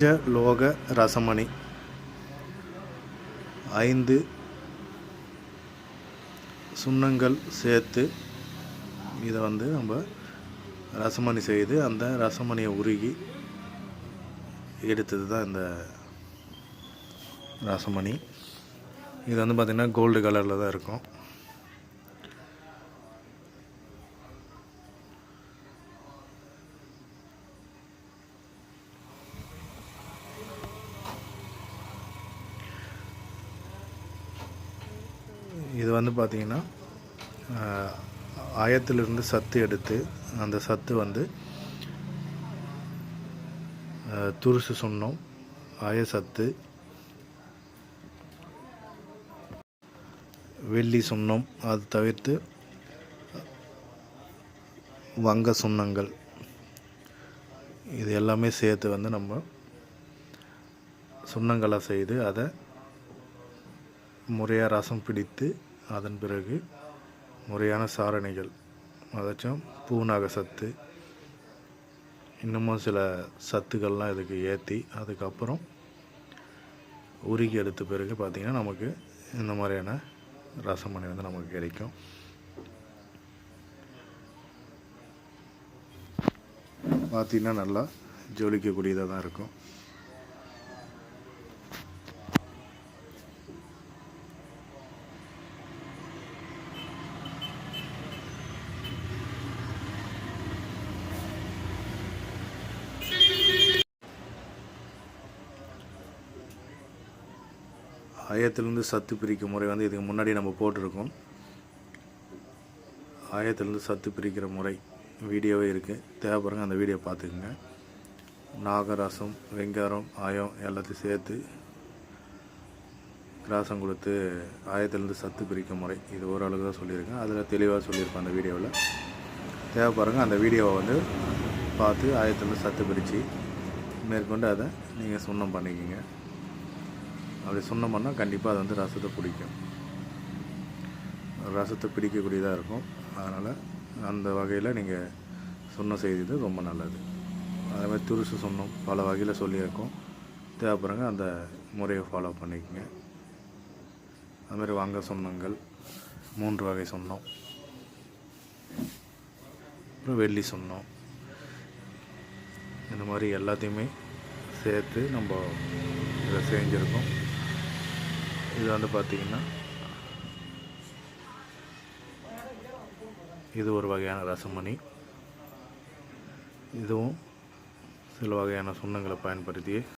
லோக ரசமணி ஐந்து சுண்ணங்கள் சேர்த்து இதை வந்து நம்ம ரசமணி செய்து அந்த ரசமணியை உருகி எடுத்தது தான் இந்த ரசமணி. இது வந்து பார்த்திங்கன்னா கோல்டு கலரில் தான் இருக்கும். இது வந்து பார்த்திங்கன்னா ஆயத்திலிருந்து சத்து எடுத்து அந்த சத்து வந்து துருசு சுண்ணம் ஆய சத்து வெள்ளி சுண்ணம் அது தவிர்த்து வங்க சுண்ணங்கள். இது எல்லாமே சேர்த்து வந்து நம்ம சுண்ணங்களை செய்து அதை முறையாக ரசம் பிடித்து அதன் பிறகு முறையான சாரணிகள். அதாச்சும் பூநாக சத்து இன்னமும் சில சத்துக்கள்லாம் இதுக்கு ஏற்றி அதுக்கப்புறம் உருகி எடுத்த பிறகு பார்த்திங்கன்னா நமக்கு இந்த மாதிரியான ரசமணி வந்து நமக்கு கிடைக்கும். பார்த்திங்கன்னா நல்லா ஜொலிக்கக்கூடியதாக தான் இருக்கும். ஆயத்திலிருந்து சத்து பிரிக்கும் முறை வந்து இதுக்கு முன்னாடி நம்ம போட்டிருக்கோம். ஆயத்திலிருந்து சத்து பிரிக்கிற முறை வீடியோவே இருக்குது தேவைப்படுங்க அந்த வீடியோ பார்த்துக்குங்க. நாகரசம் வெங்காரம் ஆயம் எல்லாத்தையும் சேர்த்து கிராசம் கொடுத்து ஆயத்திலிருந்து சத்து பிரிக்கும் முறை. இது ஓரளவுக்கு தான் சொல்லியிருக்கேன். அதில் தெளிவாக சொல்லியிருப்பேன் அந்த வீடியோவில். தேவைப்படுங்க அந்த வீடியோவை வந்து பார்த்து ஆயத்திலிருந்து சத்து பிரித்து மேற்கொண்டு அதை நீங்கள் சுண்ணம் பண்ணிக்கிங்க. அப்படி சொன்னோம்னா கண்டிப்பாக அது வந்து ரசத்தை பிடிக்கும். ரசத்தை பிடிக்கக்கூடியதாக இருக்கும். அதனால் அந்த வகையில் நீங்கள் சொன்ன செய்தது ரொம்ப நல்லது. அதே மாதிரி துருசு சொன்னோம் பல வகையில் சொல்லியிருக்கோம். தேவைப்படுறங்க அந்த முறையை ஃபாலோ பண்ணிக்கோங்க. அதுமாதிரி வாங்க சொன்னங்கள் மூன்று வகை சொன்னோம். அப்புறம் வெள்ளி சொன்னோம். இந்த மாதிரி எல்லாத்தையுமே சேர்த்து நம்ம இதை செஞ்சுருக்கோம். இது வந்து பார்த்திங்கன்னா இது ஒரு வகையான ரசமணி. இதுவும் சில வகையான சுண்ணங்களை பயன்படுத்தி